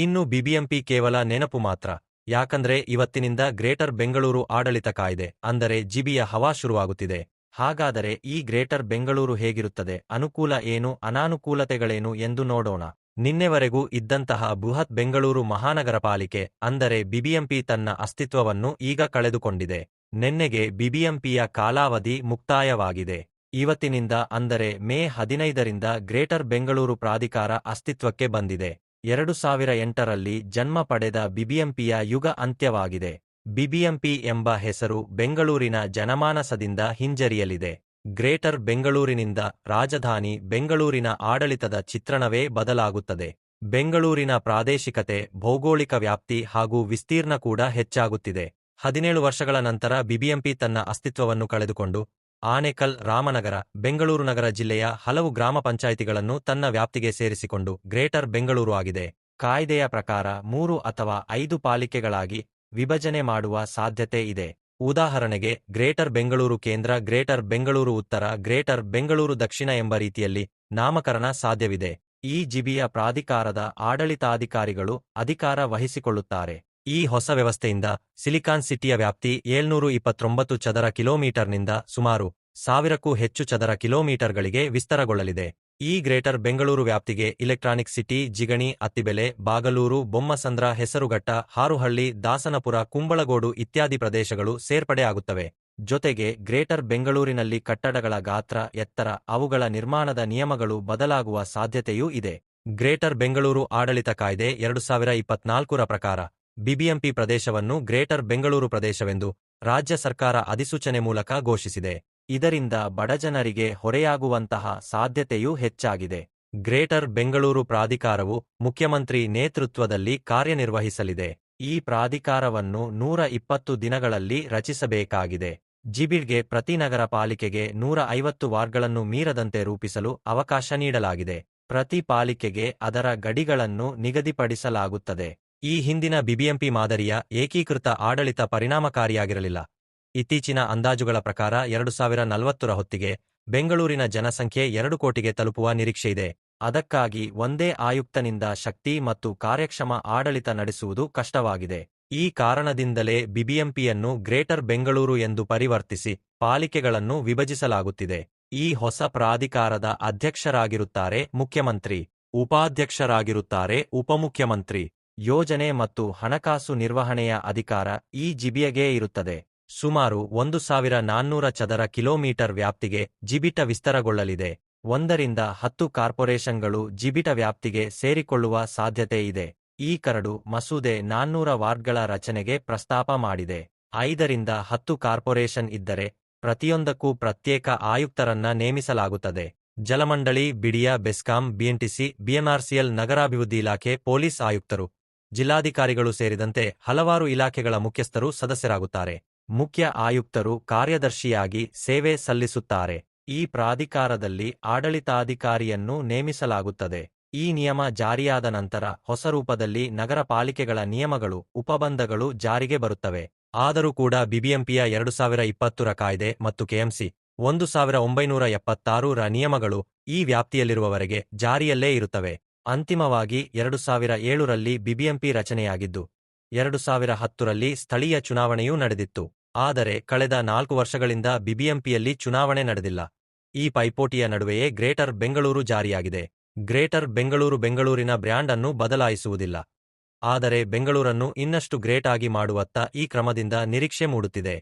ಇನ್ನು ಬಿಬಿಎಂಪಿ ಕೇವಲ ನೆನಪು ಮಾತ್ರ. ಯಾಕಂದ್ರೆ ಇವತ್ತಿನಿಂದ ಗ್ರೇಟರ್ ಬೆಂಗಳೂರು ಆಡಳಿತ ಕಾಯ್ದೆ, ಅಂದರೆ ಜಿಬಿಯ ಹವಾ ಶುರುವಾಗುತ್ತಿದೆ. ಹಾಗಾದರೆ ಈ ಗ್ರೇಟರ್ ಬೆಂಗಳೂರು ಹೇಗಿರುತ್ತದೆ? ಅನುಕೂಲ ಏನು, ಅನಾನುಕೂಲತೆಗಳೇನು ಎಂದು ನೋಡೋಣ. ನಿನ್ನೆವರೆಗೂ ಇದ್ದಂತಹ ಬೃಹತ್ ಬೆಂಗಳೂರು ಮಹಾನಗರ ಪಾಲಿಕೆ, ಅಂದರೆ ಬಿಬಿಎಂಪಿ ತನ್ನ ಅಸ್ತಿತ್ವವನ್ನು ಈಗ ಕಳೆದುಕೊಂಡಿದೆ. ನೆನ್ನೆಗೆ ಬಿಬಿಎಂಪಿಯ ಕಾಲಾವಧಿ ಮುಕ್ತಾಯವಾಗಿದೆ. ಇವತ್ತಿನಿಂದ ಅಂದರೆ ಮೇ ಹದಿನೈದರಿಂದ ಗ್ರೇಟರ್ ಬೆಂಗಳೂರು ಪ್ರಾಧಿಕಾರ ಅಸ್ತಿತ್ವಕ್ಕೆ ಬಂದಿದೆ. ಎರಡು ಸಾವಿರ ಎಂಟರಲ್ಲಿ ಜನ್ಮ ಪಡೆದ ಬಿಬಿಎಂಪಿಯ ಯುಗ ಅಂತ್ಯವಾಗಿದೆ. ಬಿಬಿಎಂಪಿ ಎಂಬ ಹೆಸರು ಬೆಂಗಳೂರಿನ ಜನಮಾನಸದಿಂದ ಹಿಂಜರಿಯಲಿದೆ. ಗ್ರೇಟರ್ ಬೆಂಗಳೂರಿನಿಂದ ರಾಜಧಾನಿ ಬೆಂಗಳೂರಿನ ಆಡಳಿತದ ಚಿತ್ರಣವೇ ಬದಲಾಗುತ್ತದೆ. ಬೆಂಗಳೂರಿನ ಪ್ರಾದೇಶಿಕತೆ, ಭೌಗೋಳಿಕ ವ್ಯಾಪ್ತಿ ಹಾಗೂ ವಿಸ್ತೀರ್ಣ ಕೂಡ ಹೆಚ್ಚಾಗುತ್ತಿದೆ. ಹದಿನೇಳು ವರ್ಷಗಳ ನಂತರ ಬಿಬಿಎಂಪಿ ತನ್ನ ಅಸ್ತಿತ್ವವನ್ನು ಕಳೆದುಕೊಂಡು ಆನೇಕಲ್ ರಾಮನಗರ, ಬೆಂಗಳೂರು ನಗರ ಜಿಲ್ಲೆಯ ಹಲವು ಗ್ರಾಮ ಪಂಚಾಯಿತಿಗಳನ್ನು ತನ್ನ ವ್ಯಾಪ್ತಿಗೆ ಸೇರಿಸಿಕೊಂಡು ಗ್ರೇಟರ್ ಬೆಂಗಳೂರು ಆಗಿದೆ. ಕಾಯ್ದೆಯ ಪ್ರಕಾರ ಮೂರು ಅಥವಾ ಐದು ಪಾಲಿಕೆಗಳಾಗಿ ವಿಭಜನೆ ಮಾಡುವ ಸಾಧ್ಯತೆ ಇದೆ. ಉದಾಹರಣೆಗೆ, ಗ್ರೇಟರ್ ಬೆಂಗಳೂರು ಕೇಂದ್ರ, ಗ್ರೇಟರ್ ಬೆಂಗಳೂರು ಉತ್ತರ, ಗ್ರೇಟರ್ ಬೆಂಗಳೂರು ದಕ್ಷಿಣ ಎಂಬ ರೀತಿಯಲ್ಲಿ ನಾಮಕರಣ ಸಾಧ್ಯವಿದೆ. ಈ ಜಿಬಿಯ ಪ್ರಾಧಿಕಾರದ ಆಡಳಿತಾಧಿಕಾರಿಗಳು ಅಧಿಕಾರ ವಹಿಸಿಕೊಳ್ಳುತ್ತಾರೆ. ಈ ಹೊಸ ವ್ಯವಸ್ಥೆಯಿಂದ ಸಿಲಿಕಾನ್ ಸಿಟಿಯ ವ್ಯಾಪ್ತಿ ಏಳ್ನೂರು ಇಪ್ಪತ್ತೊಂಬತ್ತು ಚದರ ಕಿಲೋಮೀಟರ್ನಿಂದ ಸುಮಾರು ಸಾವಿರಕ್ಕೂ ಹೆಚ್ಚು ಚದರ ಕಿಲೋಮೀಟರ್ಗಳಿಗೆ ವಿಸ್ತರಗೊಳ್ಳಲಿದೆ. ಈ ಗ್ರೇಟರ್ ಬೆಂಗಳೂರು ವ್ಯಾಪ್ತಿಗೆ ಇಲೆಕ್ಟ್ರಾನಿಕ್ ಸಿಟಿ, ಜಿಗಣಿ, ಅತ್ತಿಬೆಲೆ, ಬಾಗಲೂರು, ಬೊಮ್ಮಸಂದ್ರ, ಹೆಸರುಘಟ್ಟ, ಹಾರುಹಳ್ಳಿ, ದಾಸನಪುರ, ಕುಂಬಳಗೋಡು ಇತ್ಯಾದಿ ಪ್ರದೇಶಗಳು ಸೇರ್ಪಡೆಯಾಗುತ್ತವೆ ಜೊತೆಗೆ ಗ್ರೇಟರ್ ಬೆಂಗಳೂರಿನಲ್ಲಿ ಕಟ್ಟಡಗಳ ಗಾತ್ರ, ಎತ್ತರ, ಅವುಗಳ ನಿರ್ಮಾಣದ ನಿಯಮಗಳು ಬದಲಾಗುವ ಸಾಧ್ಯತೆಯೂ ಇದೆ. ಗ್ರೇಟರ್ ಬೆಂಗಳೂರು ಆಡಳಿತ ಕಾಯ್ದೆ ಎರಡು ಸಾವಿರ ಪ್ರಕಾರ ಬಿಬಿಎಂಪಿ ಪ್ರದೇಶವನ್ನು ಗ್ರೇಟರ್ ಬೆಂಗಳೂರು ಪ್ರದೇಶವೆಂದು ರಾಜ್ಯ ಸರ್ಕಾರ ಅಧಿಸೂಚನೆ ಮೂಲಕ ಘೋಷಿಸಿದೆ. ಇದರಿಂದ ಬಡಜನರಿಗೆ ಹೊರೆಯಾಗುವಂತಹ ಸಾಧ್ಯತೆಯೂ ಹೆಚ್ಚಾಗಿದೆ. ಗ್ರೇಟರ್ ಬೆಂಗಳೂರು ಪ್ರಾಧಿಕಾರವು ಮುಖ್ಯಮಂತ್ರಿ ನೇತೃತ್ವದಲ್ಲಿ ಕಾರ್ಯನಿರ್ವಹಿಸಲಿದೆ. ಈ ಪ್ರಾಧಿಕಾರವನ್ನು ನೂರ ಇಪ್ಪತ್ತು ದಿನಗಳಲ್ಲಿ ರಚಿಸಬೇಕಾಗಿದೆ. ಜಿಬಿಡ್ಗೆ ಪ್ರತಿ ನಗರ ಪಾಲಿಕೆಗೆ ನೂರ ಐವತ್ತು ವಾರ್ಡ್ಗಳನ್ನು ಮೀರದಂತೆ ರೂಪಿಸಲು ಅವಕಾಶ ನೀಡಲಾಗಿದೆ. ಪ್ರತಿ ಪಾಲಿಕೆಗೆ ಅದರ ಗಡಿಗಳನ್ನು ನಿಗದಿಪಡಿಸಲಾಗುತ್ತದೆ. ಈ ಹಿಂದಿನ ಬಿಬಿಎಂಪಿ ಮಾದರಿಯ ಏಕೀಕೃತ ಆಡಳಿತ ಪರಿಣಾಮಕಾರಿಯಾಗಿರಲಿಲ್ಲ. ಇತ್ತೀಚಿನ ಅಂದಾಜುಗಳ ಪ್ರಕಾರ ಎರಡು ಸಾವಿರ ನಲವತ್ತರ ಹೊತ್ತಿಗೆ ಬೆಂಗಳೂರಿನ ಜನಸಂಖ್ಯೆ ಎರಡು ಕೋಟಿಗೆ ತಲುಪುವ ನಿರೀಕ್ಷೆಯಿದೆ ಅದಕ್ಕಾಗಿ ಒಂದೇ ಆಯುಕ್ತನಿಂದ ಶಕ್ತಿ ಮತ್ತು ಕಾರ್ಯಕ್ಷಮ ಆಡಳಿತ ನಡೆಸುವುದು ಕಷ್ಟವಾಗಿದೆ. ಈ ಕಾರಣದಿಂದಲೇ ಬಿಬಿಎಂಪಿಯನ್ನು ಗ್ರೇಟರ್ ಬೆಂಗಳೂರು ಎಂದು ಪರಿವರ್ತಿಸಿ ಪಾಲಿಕೆಗಳನ್ನು ವಿಭಜಿಸಲಾಗುತ್ತಿದೆ. ಈ ಹೊಸ ಪ್ರಾಧಿಕಾರದ ಅಧ್ಯಕ್ಷರಾಗಿರುತ್ತಾರೆ ಮುಖ್ಯಮಂತ್ರಿ, ಉಪಾಧ್ಯಕ್ಷರಾಗಿರುತ್ತಾರೆ ಉಪಮುಖ್ಯಮಂತ್ರಿ. ಯೋಜನೆ ಮತ್ತು ಹಣಕಾಸು ನಿರ್ವಹಣೆಯ ಅಧಿಕಾರ ಈ ಜಿಬಿಯಗೇ ಇರುತ್ತದೆ. ಸುಮಾರು ಒಂದು ಸಾವಿರ ನಾನ್ನೂರ ಚದರ ಕಿಲೋಮೀಟರ್ ವ್ಯಾಪ್ತಿಗೆ ಜಿಬಿಟ ವಿಸ್ತರಗೊಳ್ಳಲಿದೆ. ಒಂದರಿಂದ ಹತ್ತು ಕಾರ್ಪೊರೇಷನ್ಗಳು ಜಿಬಿಟ ವ್ಯಾಪ್ತಿಗೆ ಸೇರಿಕೊಳ್ಳುವ ಸಾಧ್ಯತೆ ಇದೆ. ಈ ಕರಡು ಮಸೂದೆ ನಾನ್ನೂರ ವಾರ್ಡ್ಗಳ ರಚನೆಗೆ ಪ್ರಸ್ತಾಪ ಮಾಡಿದೆ. ಐದರಿಂದ ಹತ್ತು ಕಾರ್ಪೊರೇಷನ್ ಇದ್ದರೆ ಪ್ರತಿಯೊಂದಕ್ಕೂ ಪ್ರತ್ಯೇಕ ಆಯುಕ್ತರನ್ನ ನೇಮಿಸಲಾಗುತ್ತದೆ. ಜಲಮಂಡಳಿ, ಬಿಡಿಯಾ, ಬೆಸ್ಕಾಂ, ಬಿಎನ್ಟಿಸಿ, ಬಿಎಂಆರ್ಸಿಎಲ್ ನಗರಾಭಿವೃದ್ಧಿ ಇಲಾಖೆ, ಪೊಲೀಸ್ ಆಯುಕ್ತರು. ಜಿಲ್ಲಾಧಿಕಾರಿಗಳು ಸೇರಿದಂತೆ ಹಲವಾರು ಇಲಾಖೆಗಳ ಮುಖ್ಯಸ್ಥರು ಸದಸ್ಯರಾಗುತ್ತಾರೆ. ಮುಖ್ಯ ಆಯುಕ್ತರು ಕಾರ್ಯದರ್ಶಿಯಾಗಿ ಸೇವೆ ಸಲ್ಲಿಸುತ್ತಾರೆ. ಈ ಪ್ರಾಧಿಕಾರದಲ್ಲಿ ಆಡಳಿತಾಧಿಕಾರಿಯನ್ನು ನೇಮಿಸಲಾಗುತ್ತದೆ. ಈ ನಿಯಮ ಜಾರಿಯಾದ ನಂತರ ಹೊಸ ರೂಪದಲ್ಲಿ ನಗರ ಪಾಲಿಕೆಗಳ ನಿಯಮಗಳು, ಉಪಬಂಧಗಳು ಜಾರಿಗೆ ಬರುತ್ತವೆ. ಆದರೂ ಕೂಡ ಬಿಬಿಎಂಪಿಯ ಎರಡು ಸಾವಿರ ಇಪ್ಪತ್ತರ ಕಾಯ್ದೆ ಮತ್ತು ಕೆಎಂಸಿ ಒಂದು ಸಾವಿರ ಒಂಬೈನೂರ ಎಪ್ಪತ್ತಾರು ರ ನಿಯಮಗಳು ಈ ವ್ಯಾಪ್ತಿಯಲ್ಲಿರುವವರೆಗೆ ಜಾರಿಯಲ್ಲೇ ಇರುತ್ತವೆ. ಅಂತಿಮವಾಗಿ ಎರಡು ಸಾವಿರ ಏಳರಲ್ಲಿ ಬಿಬಿಎಂಪಿ ರಚನೆಯಾಗಿದ್ದು, ಎರಡು ಸಾವಿರ ಹತ್ತರಲ್ಲಿ ಸ್ಥಳೀಯ ಚುನಾವಣೆಯೂ ನಡೆದಿತ್ತು. ಆದರೆ ಕಳೆದ ನಾಲ್ಕು ವರ್ಷಗಳಿಂದ ಬಿಬಿಎಂಪಿಯಲ್ಲಿ ಚುನಾವಣೆ ನಡೆದಿಲ್ಲ. ಈ ಪೈಪೋಟಿಯ ನಡುವೆಯೇ ಗ್ರೇಟರ್ ಬೆಂಗಳೂರು ಜಾರಿಯಾಗಿದೆ. ಗ್ರೇಟರ್ ಬೆಂಗಳೂರು ಬೆಂಗಳೂರಿನ ಬ್ರ್ಯಾಂಡ್ ಅನ್ನು ಬದಲಾಯಿಸುವುದಿಲ್ಲ. ಆದರೆ ಬೆಂಗಳೂರನ್ನು ಇನ್ನಷ್ಟು ಗ್ರೇಟ್ ಆಗಿ ಮಾಡುವತ್ತ ಈ ಕ್ರಮದಿಂದ ನಿರೀಕ್ಷೆ ಮೂಡುತ್ತಿದೆ.